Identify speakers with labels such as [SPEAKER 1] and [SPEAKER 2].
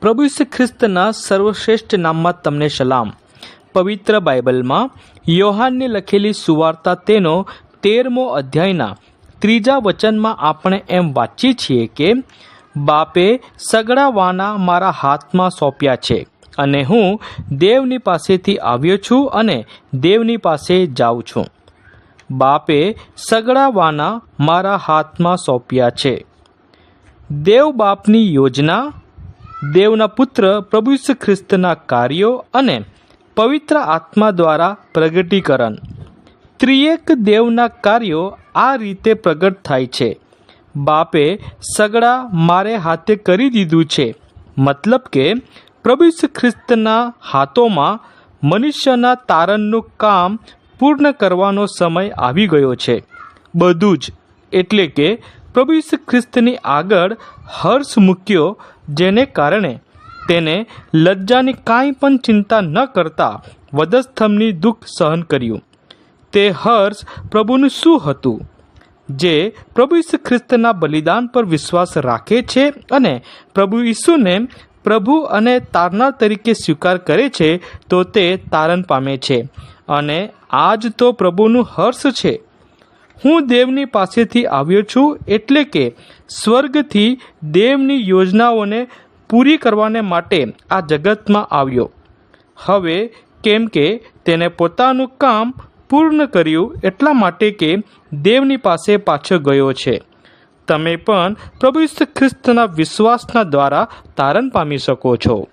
[SPEAKER 1] પ્રભુ ઈસુ ખ્રિસ્તના સર્વશ્રેષ્ઠ નામમાં તમને સલામ. પવિત્ર બાઇબલમાં યોહાનને લખેલી સુવાર્તા તેનો તેરમો અધ્યાયના ત્રીજા વચનમાં આપણે એમ વાંચીએ છીએ કે, બાપે સગડા વાના મારા હાથમાં સોંપ્યા છે અને હું દેવની પાસેથી આવ્યો છું અને દેવની પાસે જાઉં છું. બાપે સગડા વાના મારા હાથમાં સોંપ્યા છે. દેવ બાપની યોજના દેવના પુત્ર પ્રભુ ખ્રિસ્તના કાર્યો અને પવિત્ર આત્મા દ્વારા પ્રગટીકરણ. ત્રિએક દેવના કાર્યો આ રીતે પ્રગટ થાય છે. બાપે સગડા મારે હાથે કરી દીધું છે. મતલબ કે પ્રભુ ખ્રિસ્તના હાથોમાં મનુષ્યના તારણનું કામ પૂર્ણ કરવાનો સમય આવી ગયો છે. બધું જ. એટલે કે પ્રભુ ખ્રિસ્તની આગળ હર્ષ મૂક્યો જેને કારણે તેને લજ્જાની કાંઈ પણ ચિંતા ન કરતા વધસ્થમની દુઃખ સહન કર્યું. તે હર્ષ પ્રભુનું શું હતું? જે પ્રભુ ઈસુ ખ્રિસ્તના બલિદાન પર વિશ્વાસ રાખે છે અને પ્રભુ ઈસુને પ્રભુ અને તારનાર તરીકે સ્વીકાર કરે છે, તો તે તારણ પામે છે. અને આજ તો પ્રભુનું હર્ષ છે. હું દેવની પાસેથી આવ્યો છું એટલે કે સ્વર્ગથી દેવની યોજનાઓને પૂરી કરવાને માટે આ જગતમાં આવ્યો. હવે કેમ કે તેને પોતાનું કામ પૂર્ણ કર્યું એટલા માટે કે દેવની પાસે પાછો ગયો છે. તમે પણ પ્રભુ ખ્રિસ્તના વિશ્વાસના દ્વારા તારણ પામી શકો છો.